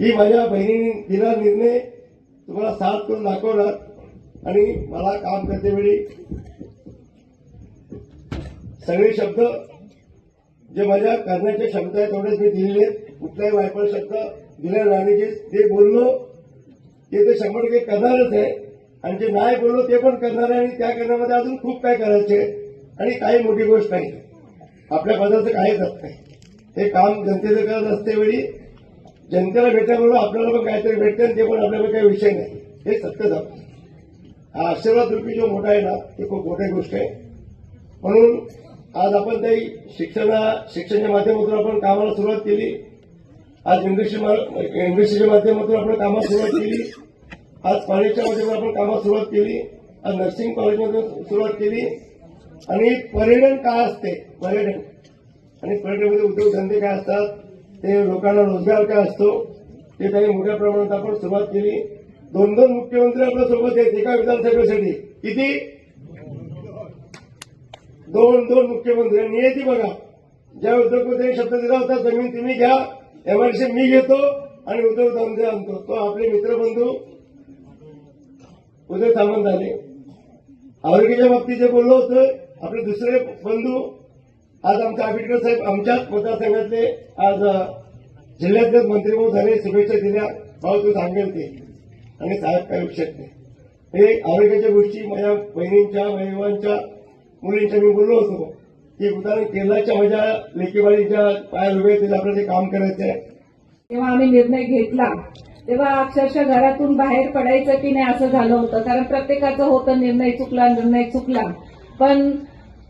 ही माझ्या बहिणीने दिला निर्णय. तुम्हाला साथ करून दाखवणार. आणि मला काम करतेवेळी सगळे शब्द जे माझ्या करण्याच्या क्षमता आहे तेवढेच मी दिलेले आहेत. कुठलाही वायफळ शब्द दिल्या राणीचे ते जे बोललो ते ते शंभर टक्के करणारच आहे. आणि जे नाही बोललो ते पण करणार आहे. आणि त्या करण्यामध्ये अजून खूप काय करायचे आहे. आणि काही मोठी गोष्ट नाही. आपल्या पदाचं काहीच असत नाही. हे काम जनतेचं करत असते वेळी. जनतेला भेटल्याबरोबर आपल्याला पण काहीतरी भेटते आणि ते पण आपल्याला काही विषय नाही. हे सत्यच आपलं हा आशीर्वाद रुपी जो मोठा आहे ना ते खूप मोठी गोष्ट आहे. म्हणून आज आपण काही शिक्षणा शिक्षणाच्या माध्यमातून आपण कामाला सुरुवात केली. आज इंडस्ट्री इंडस्ट्रीच्या माध्यमातून आपण कामाला सुरुवात केली. आज कॉलेजच्या माध्यमातून आपण कामाला सुरुवात केली. आज नर्सिंग कॉलेजमधून सुरुवात केली. आणि पर्यटन काय असते? पर्यटन आणि पर्यटनामध्ये उद्योगधंदे काय असतात? ते लोकांना रोजगार काय असतो ते त्यांनी मोठ्या प्रमाणात आपण सुरुवात केली. दोन दोन मुख्यमंत्री आपल्यासोबत आहेत एका विधानसभेसाठी. किती? दोन दोन मुख्यमंत्री. आणि येते बघा ज्या उद्योगपतींनी शब्द दिला होता जमीन तुम्ही घ्या एमआरसी मी घेतो आणि उद्योगधंदे आणतो. तो आपले मित्रबंधू उदय सामंत झाले. आरोग्याच्या बाबतीत जे बोललो होतं आपले दुसरे बंधू आज आमचे आंबेडकर साहेब आमच्याच मतदारसंघातले आज जिल्ह्यातले मंत्री म्हणून झाले शुभेच्छा दिल्या. भाऊ तू सांगेल ते. आणि साहेब काय विषय नाही. हे आरोग्याच्या गोष्टी माझ्या बहिणींच्या महिवांच्या मुलींच्या मी बोललो होतो. की उदाहरण केरळाच्या माझ्या लेकीवाडीच्या पाया उभे तिला आपल्याला ते काम करायचं आहे. तेव्हा आम्ही निर्णय घेतला तेव्हा अक्षरशः घरातून बाहेर पडायचं की नाही असं झालं होतं. कारण प्रत्येकाचं होतं निर्णय चुकला निर्णय चुकला. पण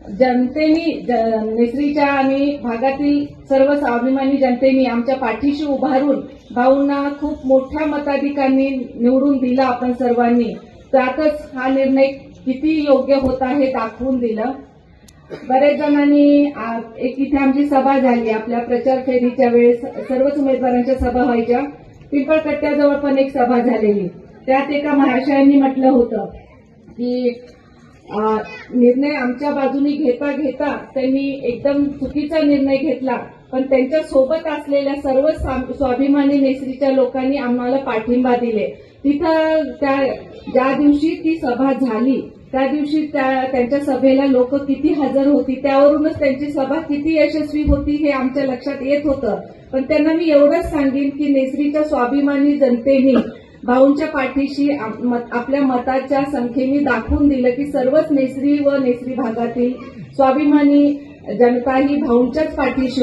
जनतेनी नेसरीच्या आणि भागातील सर्व स्वाभिमानी जनतेनी आमच्या पाठीशी उभारून भाऊंना खूप मोठ्या मताधिकांनी निवडून दिला आपण सर्वांनी. त्यातच हा निर्णय किती योग्य होता हे दाखवून दिलं. बरेच जणांनी एक इथे आमची सभा झाली. आपल्या प्रचार फेरीच्या वेळेस सर्वच उमेदवारांच्या सभा व्हायच्या. पिंपळकट्ट्याजवळ पण एक सभा झालेली. त्यात एका महाशयांनी म्हटलं होतं की निर्णय आमच्या बाजूनी घेता घेता त्यांनी एकदम चुकीचा निर्णय घेतला. पण त्यांच्यासोबत असलेल्या सर्व स्वाभिमानी नेसरीच्या लोकांनी आम्हाला पाठिंबा दिले. तिथं त्या ज्या दिवशी ती सभा झाली त्या दिवशी त्या त्यांच्या सभेला लोक किती हजर होती त्यावरूनच त्यांची सभा किती यशस्वी होती हे आमच्या लक्षात येत होतं. पण त्यांना मी एवढंच सांगेन की नेसरीच्या स्वाभिमानी जनतेने भाऊंच्या पाठीशी आप- मत- आपल्या मताच्या संख्येने दाखवून दिलं की सर्वच नेसरी व नेसरी भागातील स्वाभिमानी जनता ही भाऊंच्याच पाठीशी